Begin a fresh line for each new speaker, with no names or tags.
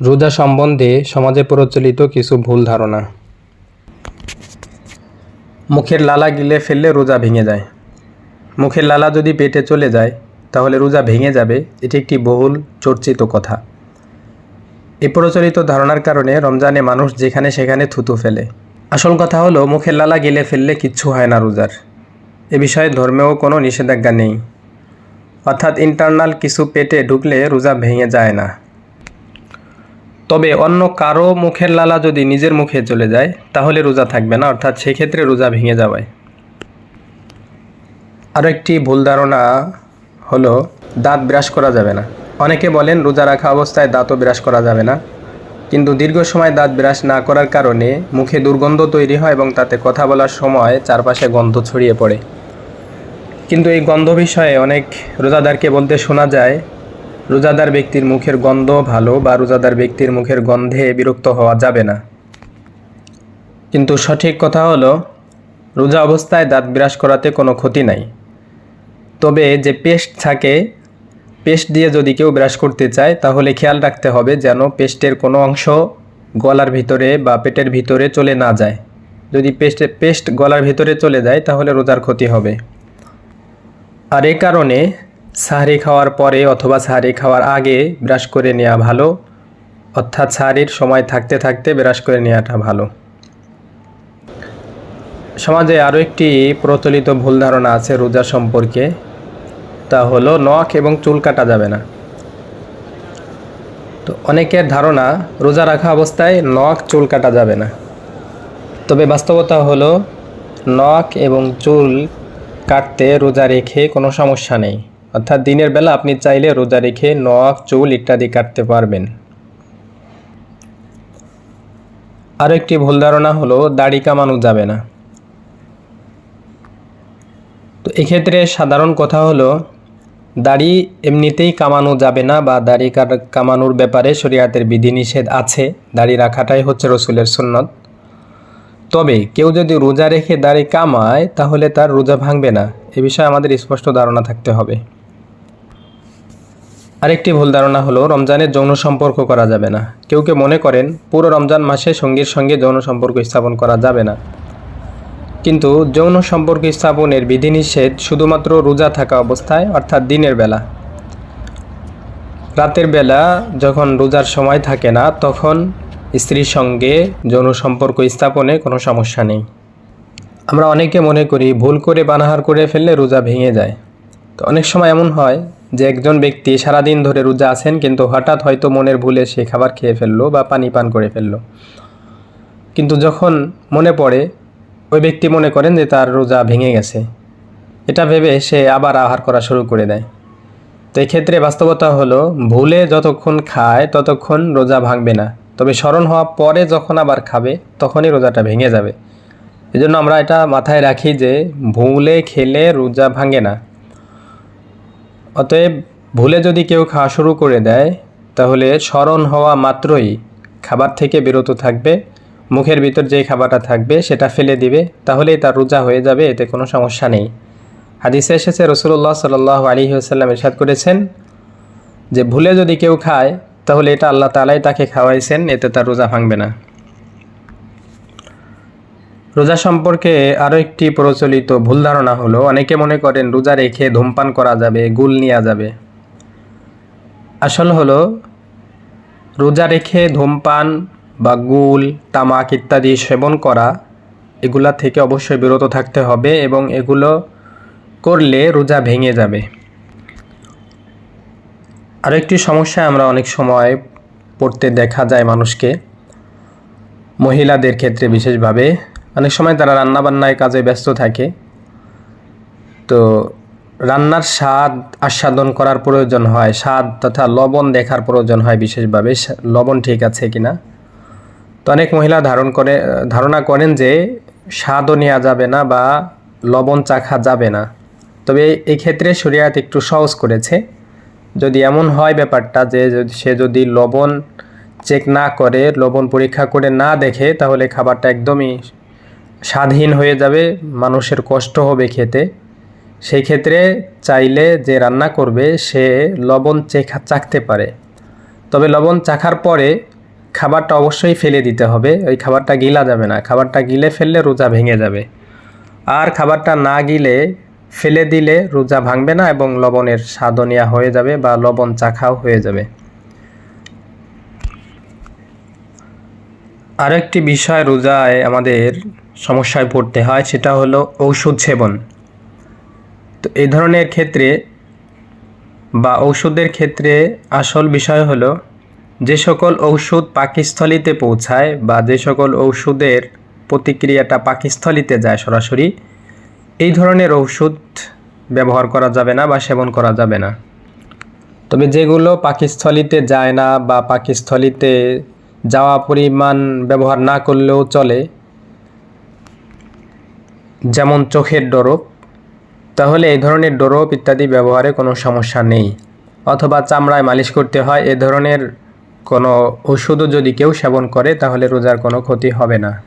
রোজা সম্বন্ধে সমাজে প্রচলিত কিছু ভুল ধারণা। মুখের লালা গিলে ফেললে রোজা ভেঙে যায়। মুখের লালা যদি পেটে চলে যায়, তাহলে রোজা ভেঙে যাবে, এটি একটি বহুল চর্চিত কথা। এই প্রচলিত ধারণার কারণে রমজানে মানুষ যেখানে সেখানে থুতু ফেলে। আসল কথা হলো, মুখের লালা গিলে ফেললে কিচ্ছু হয় না রোজার। এ বিষয়ে ধর্মেও কোনো নিষেধাজ্ঞা নেই। অর্থাৎ ইন্টারনাল কিছু পেটে ঢুকলে রোজা ভেঙে যায় না। তবে অন্য কারও মুখের লালা যদি নিজের মুখে চলে যায়, তাহলে রোজা থাকবে না, অর্থাৎ সেক্ষেত্রে রোজা ভেঙে যাওয়ায়। আরও একটি ভুল ধারণা হলো, দাঁত ব্রাশ করা যাবে না। অনেকে বলেন রোজা রাখা অবস্থায় দাঁতও ব্রাশ করা যাবে না। কিন্তু দীর্ঘ সময় দাঁত ব্রাশ না করার কারণে মুখে দুর্গন্ধ তৈরি হয় এবং তাতে কথা বলার সময় চারপাশে গন্ধ ছড়িয়ে পড়ে। কিন্তু এই গন্ধ বিষয়ে অনেক রোজাদারকে বলতে শোনা যায় রোজাদার ব্যক্তির মুখের গন্ধ ভালো বা রোজাদার ব্যক্তির মুখের গন্ধে বিরক্ত হওয়া যাবে না। কিন্তু সঠিক কথা হলো, রোজা অবস্থায় দাঁত ব্রাশ করাতে কোনো ক্ষতি নাই। তবে যে পেস্ট থাকে, পেস্ট দিয়ে যদি কেউ ব্রাশ করতে চায়, তাহলে খেয়াল রাখতে হবে যেন পেস্টের কোনো অংশ গলার ভিতরে বা পেটের ভিতরে চলে না যায়। যদি পেস্টে, পেস্ট গলার ভিতরে চলে যায়, তাহলে রোজার ক্ষতি হবে। আর এ কারণে সাহারি খাওয়ার পরে অথবা সাহারি খাওয়ার আগে ব্রাশ করে নেওয়া ভালো, অর্থাৎ সাহারির সময় থাকতে থাকতে ব্রাশ করে নেওয়াটা ভালো। সমাজে আরও একটি প্রচলিত ভুল ধারণা আছে রোজা সম্পর্কে, তা হলো নখ এবং চুল কাটা যাবে না। তো অনেকের ধারণা রোজা রাখা অবস্থায় নখ, চুল কাটা যাবে না। তবে বাস্তবতা হলো নখ এবং চুল কাটতে রোজা রেখে কোনো সমস্যা নেই। অর্থাৎ দিনের বেলা আপনি চাইলে রোজা রেখে নখ, চুল ইত্যাদি কাটতে পারবেন। আরও একটি ভুল ধারণা হলো, দাড়ি কামানো যাবে না। তো এক্ষেত্রে সাধারণ কথা হলো, দাড়ি এমনিতেই কামানো যাবে না বা দাড়ি কামানোর ব্যাপারে শরীয়তের বিধিনিষেধ আছে, দাড়ি রাখাটাই হচ্ছে রসুলের সুন্নত। তবে কেউ যদি রোজা রেখে দাড়ি কামায়, তাহলে তার রোজা ভাঙবে না। এ বিষয়ে আমাদের স্পষ্ট ধারণা থাকতে হবে। আরেকটি ভুল ধারণা হলো রমজানে যৌন সম্পর্ক করা যাবে না। কেউ কেউ মনে করেন, পুরো রমজান মাসে সঙ্গীর সঙ্গে যৌন সম্পর্ক স্থাপন করা যাবে না। কিন্তু যৌন সম্পর্ক স্থাপনের বিধিনিষেধ শুধুমাত্র রোজা থাকা অবস্থায়, অর্থাৎ দিনের বেলা। রাতের বেলা যখন রোজার সময় থাকে না, তখন স্ত্রীর সঙ্গে যৌন সম্পর্ক স্থাপনে কোনো সমস্যা নেই। আমরা অনেকে মনে করি, ভুল করে বানাহার করে ফেললে রোজা ভেঙে যায়। তো অনেক সময় এমন হয় যে একজন ব্যক্তি সারাদিন ধরে রোজা আছেন, কিন্তু হঠাৎ হয়তো মনের ভুলে সে খাবার খেয়ে ফেলল বা পানি পান করে ফেলল। কিন্তু যখন মনে পড়ে, ওই ব্যক্তি মনে করেন যে তার রোজা ভেঙে গেছে। এটা ভেবে সে আবার আহার করা শুরু করে দেয়। তো এক্ষেত্রে বাস্তবতা হলো, ভুলে যতক্ষণ খায়, ততক্ষণ রোজা ভাঙবে না। তবে স্মরণ হওয়ার পরে যখন আবার খাবে, তখনই রোজাটা ভেঙে যাবে। এজন্য আমরা এটা মাথায় রাখি যে, ভুলে খেলে রোজা ভাঙে না। অতএব ভুলে যদি কেউ খাওয়া শুরু করে দেয়, তাহলে স্মরণ হওয়া মাত্রই খাবার থেকে বিরত থাকবে। মুখের ভিতর যে খাবারটা থাকবে, সেটা ফেলে দিবে, তাহলেই তার রোজা হয়ে যাবে, এতে কোনো সমস্যা নেই। হাদিসে এসেছে রসুল্লাহ সাল্লাহ আলী আসাল্লাম ইরশাদ করেছেন যে, ভুলে যদি কেউ খায়, তাহলে এটা আল্লাহ তালাই তাকে খাওয়াইছেন, এতে তার রোজা ভাঙবে না। রোজা সম্পর্কে আরও একটি প্রচলিত ভুল ধারণা হলো, অনেকে মনে করেন রোজা রেখে ধূমপান করা যাবে, গুল নেওয়া যাবে। আসল হলো, রোজা রেখে ধূমপান বা গুল, তামাক ইত্যাদি সেবন করা, এগুলা থেকে অবশ্যই বিরত থাকতে হবে এবং এগুলো করলে রোজা ভেঙে যাবে। আরেকটি সমস্যা আমরা অনেক সময় পড়তে দেখা যায় মানুষকে, মহিলাদের ক্ষেত্রে বিশেষভাবে। অনেক সময় তারা রান্নাবান্নায় কাজে ব্যস্ত থাকে। তো রান্নার স্বাদ আস্বাদন করার প্রয়োজন হয়। স্বাদ তথা লবণ দেখার প্রয়োজন হয় বিশেষভাবে। লবণ ঠিক আছে কিনা? তো অনেক মহিলা ধারণ করে, ধারণা করেন যে স্বাদও নেওয়া যাবে না বা লবণ চাখা যাবে না। তবে এই ক্ষেত্রে শরিয়াত একটু সহজ করেছে। যদি এমন হয় ব্যাপারটা যে সে যদি লবণ চেক না করে, লবণ পরীক্ষা করে না দেখে, তাহলে খাবারটা একদমই স্বাদহীন হয়ে যাবে, মানুষের কষ্ট হবে খেতে। সেই ক্ষেত্রে চাইলে যে রান্না করবে, সে লবণ চেখা চাখতে পারে। তবে লবণ চাখার পরে খাবারটা অবশ্যই ফেলে দিতে হবে। ওই খাবারটা গিলা যাবে না। খাবারটা গিলে ফেললে রোজা ভেঙে যাবে। আর খাবারটা না গিলে ফেলে দিলে রোজা ভাঙবে না এবং লবণের সাদনিয়া হয়ে যাবে বা লবণ চাখাও হয়ে যাবে। আরেকটি বিষয় রোজায় আমাদের সমস্যায় পড়তে হয়, সেটা হলো ঔষধ সেবন। তো এই ধরনের ক্ষেত্রে বা ঔষধের ক্ষেত্রে আসল বিষয় হলো, যে সকল ঔষধ পাকস্থলিতে পৌঁছায় বা যে সকল ঔষধের প্রতিক্রিয়াটা পাকস্থলিতে যায় সরাসরি, এই ধরনের ঔষধ ব্যবহার করা যাবে না বা সেবন করা যাবে না। তবে যেগুলো পাকস্থলিতে যায় না বা পাকস্থলিতে যাওয়া পরিমাণ ব্যবহার না করলেও চলে যেমন চোখের ডরব তাহলে এই ধরনের ডরব ইত্যাদি ব্যবহারে কোনো সমস্যা নেই। অথবা চামড়ায় মালিশ করতে হয়, এ ধরনের কোনো ওষুধও যদি কেউ সেবন করে, তাহলে রোজার কোনো ক্ষতি হবে না।